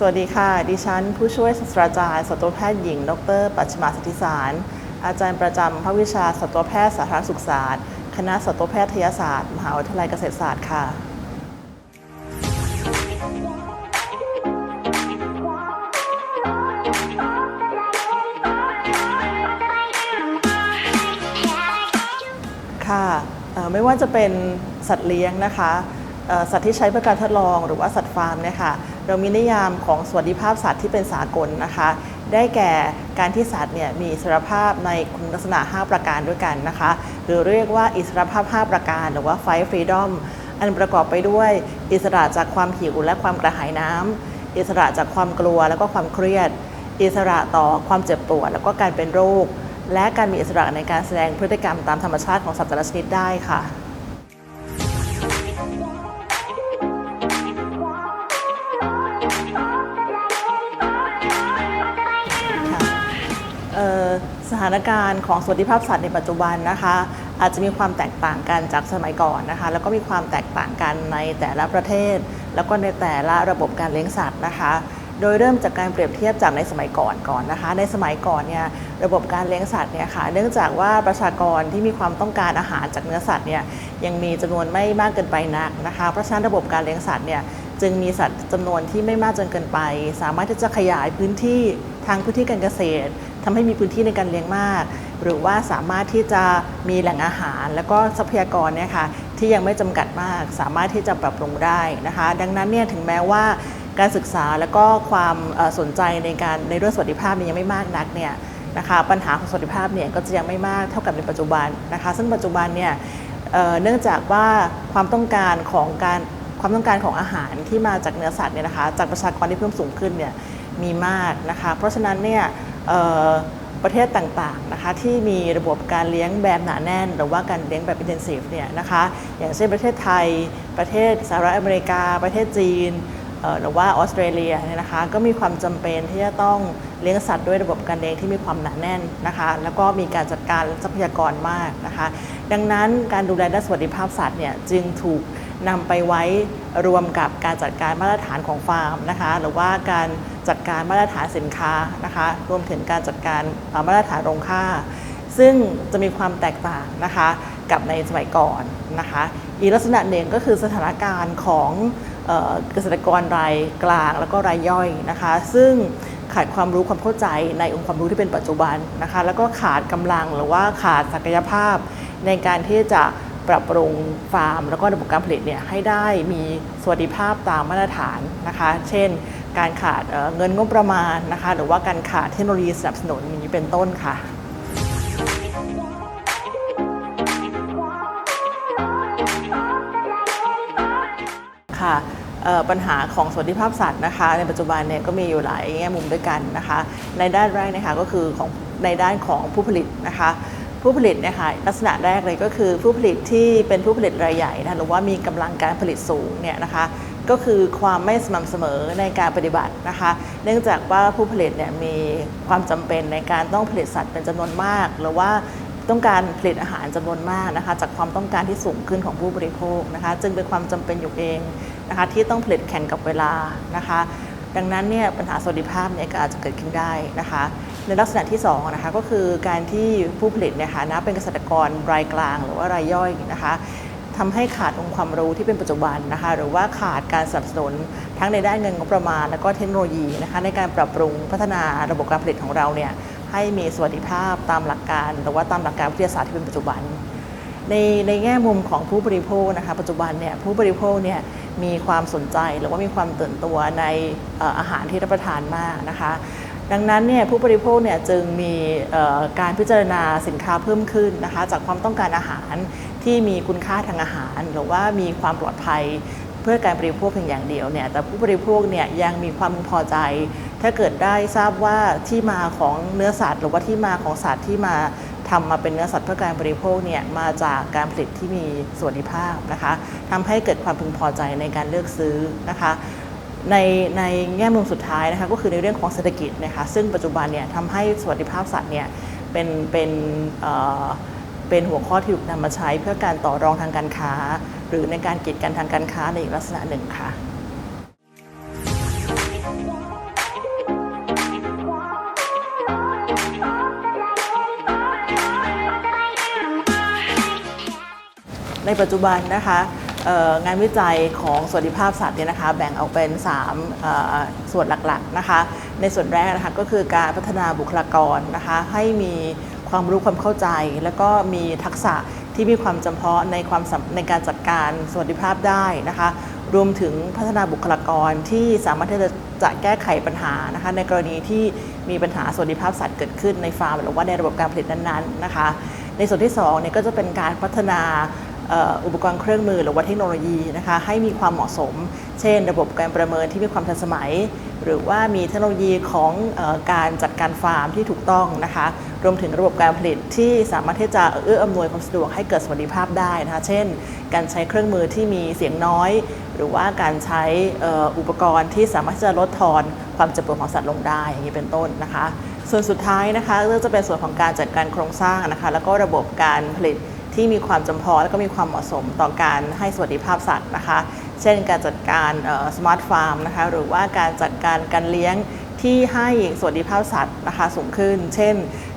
สวัสดีค่ะ ดิฉันผู้ช่วยศาสตราจารย์สัตวแพทย์หญิง ดร ปัชมาสิทธิสาร อาจารย์ประจำภาควิชาสัตวแพทย์สาธารณสุขศาสตร์ คณะสัตวแพทยศาสตร์ มหาวิทยาลัยเกษตรศาสตร์ค่ะ ค่ะ ไม่ว่าจะเป็นสัตว์เลี้ยงนะคะ สัตว์ที่ใช้เพื่อการทดลองหรือว่าสัตว์ฟาร์มเนี่ยค่ะ เรามีนิยามของสวัสดิภาพสัตว์ที่เป็นสากลนะคะ ได้แก่การที่สัตว์เนี่ยมีอิสรภาพในคุณลักษณะ 5 ประการด้วยกันนะคะ หรือเรียกว่าอิสรภาพ 5 ประการ หรือว่า five freedom อันประกอบไปด้วยอิสระจากความหิวและความกระหายน้ำอิสระจากความกลัวแล้วก็ความเครียด อิสระต่อความเจ็บปวด แล้วก็การเป็นโรค และการมีอิสระในการแสดงพฤติกรรมตามธรรมชาติของสัตว์แต่ละชนิดได้ค่ะ ถานการณ์ของสวัสดิภาพสัตว์ในปัจจุบันนะคะ อาจจะมีความแตกต่างกันจากสมัยก่อนนะคะ แล้วก็มีความแตกต่างกันในแต่ละประเทศ แล้วก็ในแต่ละระบบการเลี้ยงสัตว์นะคะ โดยเริ่มจากการเปรียบเทียบจากในสมัยก่อนก่อนนะคะ ในสมัยก่อนเนี่ยระบบการเลี้ยงสัตว์เนี่ยค่ะเนื่องจากว่าประชากรที่มีความต้องการอาหารจากเนื้อสัตว์เนี่ยยังมีจำนวนไม่มากเกินไปนักนะคะ เพราะฉะนั้นระบบการเลี้ยงสัตว์เนี่ยจึงมีสัตว์จำนวนที่ไม่มากจนเกินไป สามารถที่จะขยายพื้นที่ทางพื้นที่การเกษตร ทำให้มีพื้นที่ในการเลี้ยงมาก หรือว่าสามารถที่จะมีแหล่งอาหาร แล้วก็ทรัพยากรเนี่ยค่ะที่ยังไม่จำกัดมาก สามารถที่จะปรับปรุงได้นะคะ ดังนั้นเนี่ยถึงแม้ว่าการศึกษาแล้วก็ความสนใจในการในเรื่องสวัสดิภาพเนี่ยยังไม่มากนักเนี่ยนะคะปัญหาของสวัสดิภาพเนี่ยก็จะยังไม่มากเท่ากับในปัจจุบันนะคะ ซึ่งปัจจุบันเนี่ยเเนื่องจากว่าความต้องการของการความต้องการของอาหารที่มาจากเนื้อสัตว์เนี่ยนะคะจากประชากรที่เพิ่มสูงขึ้นเนี่ยมีมากนะคะ เพราะฉะนั้นเนี่ย ประเทศต่างๆนะคะที่มีระบบการเลี้ยงแบบหนาแน่น หรือว่าการเลี้ยงแบบ intensive เนี่ยนะคะอย่างเช่นประเทศไทย ประเทศสหรัฐอเมริกา ประเทศจีนหรือว่าออสเตรเลียเนี่ยนะคะก็มีความจำเป็นที่จะต้องเลี้ยงสัตว์ด้วยระบบการเลี้ยงที่มีความหนาแน่นนะคะแล้วก็มีการจัดการทรัพยากรมากนะคะดังนั้นการดูแลด้านสวัสดิภาพสัตว์เนี่ยจึงถูก นำไปไว้รวมกับการจัดการมาตรฐานของฟาร์มนะคะหรือว่าการจัดการมาตรฐานสินค้านะคะรวมถึงการจัดการมาตรฐานโรงค่า ซึ่งจะมีความแตกต่างนะคะกับในสมัยก่อนนะคะอีกลักษณะหนึ่งก็คือสถานการณ์ของเอ่อเกษตรกรรายกลางแล้วก็รายย่อยนะคะ ซึ่งขาดความรู้ความเข้าใจในองค์ความรู้ที่เป็นปัจจุบันนะคะ แล้วก็ขาดกำลังหรือว่าขาดศักยภาพในการที่จะ ปรับปรุงฟาร์ม แล้วก็ระบบการผลิตเนี่ยให้ได้มีสวัสดิภาพตามมาตรฐานนะคะ เช่น การขาดเเงินงบประมาณนะคะ หรือว่าการขาดเทคโนโลยีสนับสนุนอย่างนี้เป็นต้นค่ะค่ะปัญหาของสวัสดิภาพสัตว์นะคะ ในปัจจุบันเนี่ยก็มีอยู่หลายแง่มุมด้วยกันนะคะ ในด้านแรกนะคะก็คือของในด้านของผู้ผลิตนะคะ ผู้ผลิตเนะคะลักษณะแรกเลยก็คือผู้ผลิตที่เป็นผู้ผลิตรายใหญ่นะหรือว่ามีกำลังการผลิตสูงเนี่ยนะคะก็คือความไม่สม่ำเสมอในการปฏิบัตินะคะ เนื่องจากว่าผู้ผลิตเนี่ยมีความจำเป็นในการต้องผลิตสัตว์เป็นจำนวนมาก หรือว่าต้องการผลิตอาหารจำนวนมากนะคะ จากความต้องการที่สูงขึ้นของผู้บริโภคนะคะ จึงเป็นความจำเป็นอยู่เองนะคะ ที่ต้องผลิตแข่งกับเวลานะคะ ดังนั้นเนี่ยปัญหาสวัสดิภาพเนี่ยก็อาจจะเกิดขึ้นได้นะคะ ในลักษณะที่2นะคะก็คือการที่ผู้ผลิตเนี่ยค่ะนะเป็นเกษตรกรรายกลาง หรือว่ารายย่อยนะคะทำให้ขาดองค์ความรู้ที่เป็นปัจจุบันนะคะหรือว่าขาดการสนับสนุนทั้งในด้านเงินงบประมาณ และก็เทคโนโลยีนะคะในการปรับปรุงพัฒนาระบบการผลิตของเราเนี่ยให้มีสวัสดิภาพตามหลักการ หรือว่าตามหลักการวิทยาศาสตร์ที่เป็นปัจจุบัน ในในแง่มุมของผู้บริโภคนะคะปัจจุบันเนี่ยผู้บริโภคเนี่ยมีความสนใจหรือว่ามีความตื่นตัวในอาหารที่รับประทานมากนะคะ ดังนั้นเนี่ยผู้บริโภคเนี่ยจึงมีการพิจารณาสินค้าเพิ่มขึ้นนะคะจากความต้องการอาหารที่มีคุณค่าทางอาหาร หรือว่ามีความปลอดภัยเพื่อการบริโภคเพียงอย่างเดียวเนี่ยแต่ผู้บริโภคเนี่ยยังมีความพึงพอใจ ถ้าเกิดได้ทราบว่าที่มาของเนื้อสัตว์ หรือว่าที่มาของสัตว์ที่มาทำมาเป็นเนื้อสัตว์เพื่อการบริโภคเนี่ยมาจากการผลิตที่มีสวัสดิภาพนะคะทำให้เกิดความพึงพอใจในการเลือกซื้อนะคะ ในในแง่มุมสุดท้ายนะคะก็คือในเรื่องของเศรษฐกิจนะคะซึ่งปัจจุบันเนี่ยทำให้สวัสดิภาพสัตว์เนี่ยเป็นเป็นเอ่อเป็นหัวข้อที่ถูกนำมาใช้เพื่อการต่อรองทางการค้า หรือในการกีดกันทางการค้าในอีกลักษณะหนึ่งค่ะในปัจจุบันนะคะ งานวิจัยของสวัสดิภาพสัตว์เนี่ยนะคะแบ่งออกเป็น 3 ส่วนหลักๆนะคะในส่วนแรกนะคะก็คือการพัฒนาบุคลากรนะคะให้มีความรู้ความเข้าใจ แล้วก็มีทักษะที่มีความจำเพาะในความในการจัดการสวัสดิภาพได้นะคะรวมถึงพัฒนาบุคลากรที่สามารถที่จะจะแก้ไขปัญหานะคะในกรณีที่มีปัญหาสวัสดิภาพสัตว์เกิดขึ้นในฟาร์มหรือว่าในระบบการผลิตนั้นๆนะคะในส่วนที่2เนี่ยก็จะเป็นการพัฒนา อุปกรณ์เครื่องมือหรือว่าเทคโนโลยีนะคะให้มีความเหมาะสม เช่น ระบบการประเมินที่มีความทันสมัย หรือว่ามีเทคโนโลยีของอการจัดการฟาร์มที่ถูกต้องนะคะรวมถึงระบบการผลิตที่สามารถที่จะเอื้ออำนวยความสะดวกให้เกิดสวัสดิภาพได้นะคะเช่น การใช้เครื่องมือที่มีเสียงน้อย หรือว่าการใช้อ่ออุปกรณ์ที่สามารถที่จะลดทอนความเจ็บปวดของสัตว์ลงได้อย่างนี้เป็นต้นนะคะ ส่วนสุดท้ายนะคะก็จะเป็นส่วนของการจัดการโครงสร้างนะคะแล้วก็ระบบการผลิต ที่มีความจำเพาะและก็มีความเหมาะสมต่อการให้สวัสดิภาพสัตว์นะคะ เช่นการจัดการสมาร์ทฟาร์มนะคะหรือว่าการจัดการการเลี้ยงที่ให้สวัสดิภาพสัตว์นะคะสูงขึ้น เช่น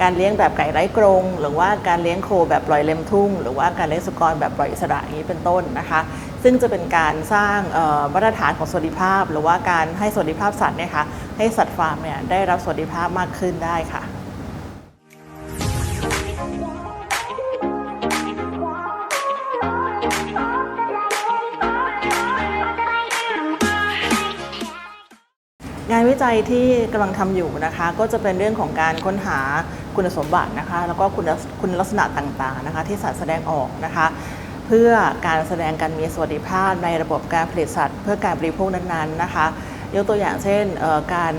การเลี้ยงแบบไก่ไร้กรง หรือว่าการเลี้ยงโคแบบปล่อยเล็มทุ่ง หรือว่าการเลี้ยงสุกรแบบปล่อยอิสระอย่างนี้เป็นต้นนะคะ ซึ่งจะเป็นการสร้างมาตรฐานของสวัสดิภาพ หรือว่าการให้สวัสดิภาพสัตว์เนี่ยค่ะให้สัตว์ฟาร์มเนี่ยได้รับสวัสดิภาพมากขึ้นได้ค่ะ วิจัยที่กำลังทำอยู่นะคะ ก็จะเป็นเรื่องของการค้นหาคุณสมบัตินะคะ แล้วก็คุณคุณลักษณะต่างๆนะคะ ที่สัตว์แสดงออกนะคะ เพื่อการแสดงการมีสวัสดิภาพในระบบการผลิตสัตว์ เพื่อการบริโภคนั้นๆนะคะ ยกตัวอย่างเช่นการ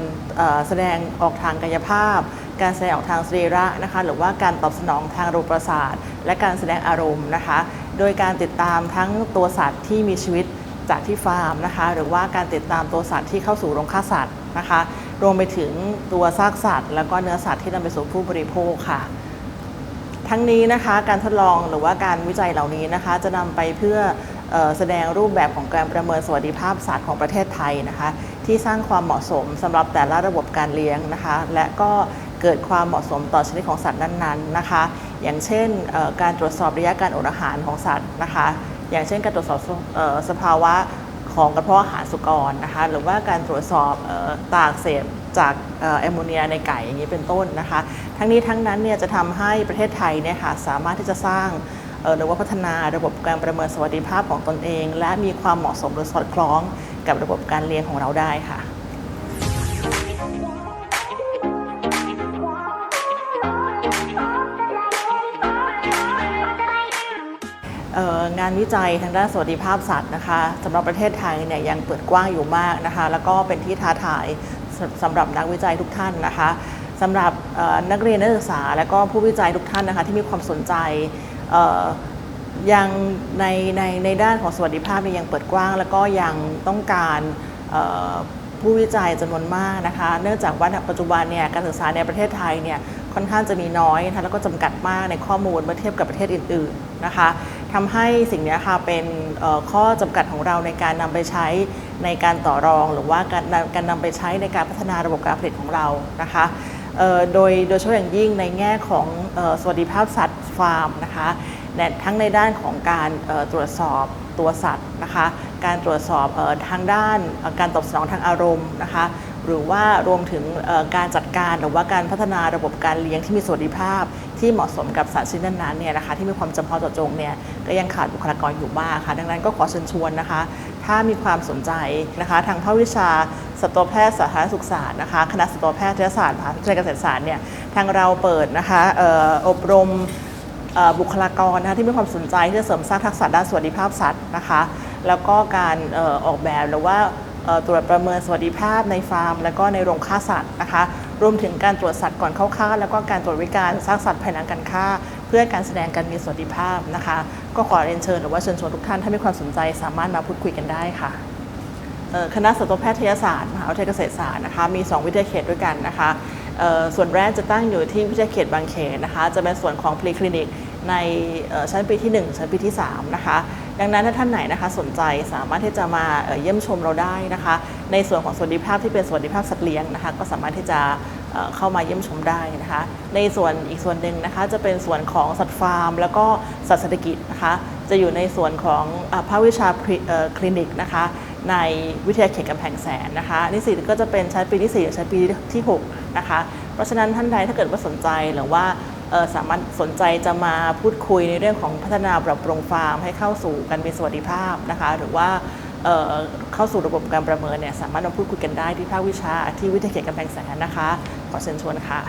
แสดงออกทางกายภาพ การแสดงออกทางสรีระนะคะ หรือว่าการตอบสนองทางระบบประสาทและการแสดงอารมณ์นะคะ โดยการติดตามทั้งตัวสัตว์ที่มีชีวิตจากที่ฟาร์มนะคะ หรือว่าการติดตามตัวสัตว์ที่เข้าสู่โรงฆ่าสัตว์ นะคะ รวมไปถึงตัวซากสัตว์ แล้วก็เนื้อสัตว์ที่นำไปสู่ผู้บริโภคค่ะ ทั้งนี้นะคะการทดลองหรือว่าการวิจัยเหล่านี้นะคะ จะนำไปเพื่อออแสดงรูปแบบของการประเมินสวัสดิภาพสัตว์ของประเทศไทยนะคะ ที่สร้างความเหมาะสมสำหรับแต่ละระบบการเลี้ยงนะคะ และก็เกิดความเหมาะสมต่อชนิดของสัตว์นั้นๆนะคะ อย่างเช่นการตรวจสอบระยะการอดอาหารของสัตว์นะคะ อย่างเช่นการตรวจสอบออสภาวะ ของกระเพาะอาหารสุกรนะคะหรือว่าการตรวจสอบออตาอักเสบจากแอมโมเนียในไก่อย่างนี้เป็นต้นนะคะ ทั้งนี้ทั้งนั้นเนี่ยจะทำให้ประเทศไทยเนี่ยค่ะสามารถที่จะสร้างหรือว่าพัฒนาระบบการประเมินสวัสดิภาพของตนเอง และมีความเหมาะสมหรือสอดคล้องกับระบบการเลี้ยงของเราได้ค่ะ งานวิจัยทางด้านสวัสดิภาพสัตว์นะคะสำหรับประเทศไทยเนี่ยยังเปิดกว้างอยู่มากนะคะ แล้วก็เป็นที่ท้าทายสำหรับนักวิจัยทุกท่านนะคะสำหรับนักเรียนนักศึกษา และก็ผู้วิจัยทุกท่านนะคะที่มีความสนใจยังในในในด้านของสวัสดิภาพเนี่ยยังเปิดกว้าง แล้วก็ยังต้องการผู้วิจัยจำนวนมากนะคะ เนื่องจากว่าปัจจุบันเนี่ยการศึกษาในประเทศไทยเนี่ยค่อนข้างจะมีน้อยนะคะแล้วก็จำกัดมากในข้อมูลเมื่อเทียบกับประเทศอื่นๆนะคะ ทำให้สิ่งนี้ค่ะเป็นข้อจำกัดของเราในการนำไปใช้ในการต่อรอง หรือว่าการนำการนำไปใช้ในการพัฒนาระบบการผลิตของเรานะคะโดยโดยเฉพาะอย่างยิ่งในแง่ของออสวัสดิภาพสัตว์ฟาร์มนะคะแทั้งในด้านของการตรวจสอบตัวสัตว์นะคะการตรวจสอบออทางด้านการตอบสนองทางอารมณ์นะคะหรือว่ารวมถึงการจัดการหรือว่าการพัฒนาระบบการเลี้ยงที่มีสวัสดิภาพ ที่เหมาะสมกับสัตว์ชนิดนั้นๆเนี่ยนะคะที่มีความจำเพาะเจาะจงเนี่ยก็ยังขาดบุคลากรอยู่บ้างค่ะดังนั้นก็ขอเชิญชวนนะคะ ถ้ามีความสนใจนะคะทางภาควิชาสัตวแพทย์สาธารณสุขศาสตร์นะคะคณะสัตวแพทยศาสตร์มหาวิทยาลัยเกษตรศาสตร์เนี่ยทางเราเปิดนะคะอบรมบุคลากรนะคะที่มีความสนใจที่จะเสริมสร้างทักษะด้านสวัสดิภาพสัตว์นะคะแล้วก็การออกแบบหรือว่าตรวจประเมินสวัสดิภาพในฟาร์ม แล้วก็ในโรงฆ่าสัตว์นะคะ รวมถึงการตรวจสัตว์ก่อนเข้าฆ่าแล้วก็การตรวจวิการซากสัตว์ภายหลังการฆ่า เพื่อการแสดงการมีสวัสดิภาพนะคะ ก็ขอเรียนเชิญหรือว่าเชิญชวนทุกท่านถ้ามีความสนใจสามารถมาพูดคุยกันได้ค่ะคณะสัตวแพทยศาสตร์มหาวิทยาลัยเกษตรศาสตร์นะคะมี 2 วิทยาเขตด้วยกันนะคะส่วนแรกจะตั้งอยู่ที่วิทยาเขตบางเขนนะคะ จะเป็นส่วนของพลีคลินิกในชั้นปีที่ 1 ชั้นปีที่3นะคะ ดังนั้นถ้าท่านไหนนะคะสนใจสามารถที่จะมาเยี่ยมชมเราได้นะคะ ในส่วนของสวัสดิภาพที่เป็นสวัสดิภาพสัตว์เลี้ยงนะคะ ก็สามารถที่จะเข้ามาเยี่ยมชมได้นะคะ ในส่วนอีกส่วนหนึ่งนะคะ จะเป็นส่วนของสัตว์ฟาร์ม แล้วก็สัตว์เศรษฐกิจนะคะ จะอยู่ในส่วนของอภาควิชาคลินิกนะคะ ในวิทยาเขตกำแพงแสนนะคะ นิสิตก็จะเป็นชั้นปีที่4หรือชั้นปีที่ 6 นะคะ เพราะฉะนั้นท่านใดถ้าเกิดว่าสนใจหรือว่า สามารถสนใจจะมาพูดคุยในเรื่องของพัฒนาปรับปรุงฟาร์มให้เข้าสู่การมีสวัสดิภาพนะคะ หรือว่าเข้าสู่ระบบการประเมินเนี่ยสามารถมาพูดคุยกันได้ที่ภาควิชาที่วิทยาเขตกำแพงแสนนะคะ ขอเชิญชวนค่ะ